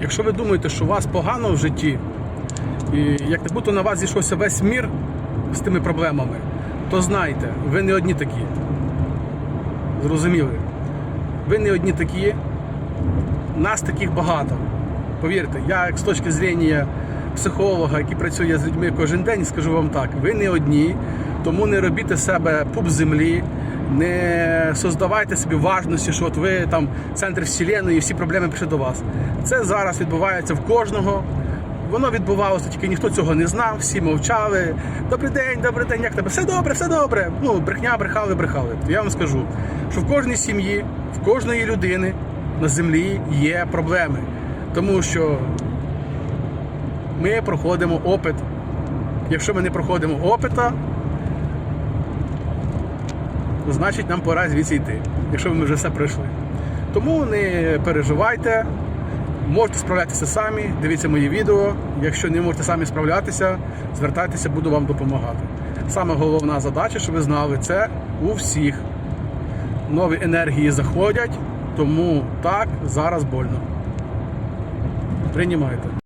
Якщо ви думаєте, що у вас погано в житті, і як не будто на вас зійшовся весь мір з тими проблемами, то знайте, ви не одні такі. Зрозуміли? Ви не одні такі, нас таких багато. Повірте, я як з точки зрення психолога, який працює з людьми кожен день, скажу вам так, ви не одні, тому не робіть себе пуп землі, не создавайте собі важності, що от ви там центр вселеної і всі проблеми прийшли до вас. Це зараз відбувається в кожного. Воно відбувалося, тільки ніхто цього не знав, всі мовчали. Добрий день, добрий день, як тебе? Все добре, все добре. Ну, брехня, брехали, брехали. То я вам скажу, що в кожній сім'ї, в кожної людини на землі є проблеми. Тому що ми проходимо опит. Якщо ми не проходимо опита, значить нам пора звідси йти, якщо ми вже все пройшли. Тому не переживайте, можете справлятися самі, дивіться мої відео. Якщо не можете самі справлятися, звертайтеся, буду вам допомагати. Саме головна задача, щоб ви знали, це у всіх. Нові енергії заходять, тому так зараз больно. Приймайте.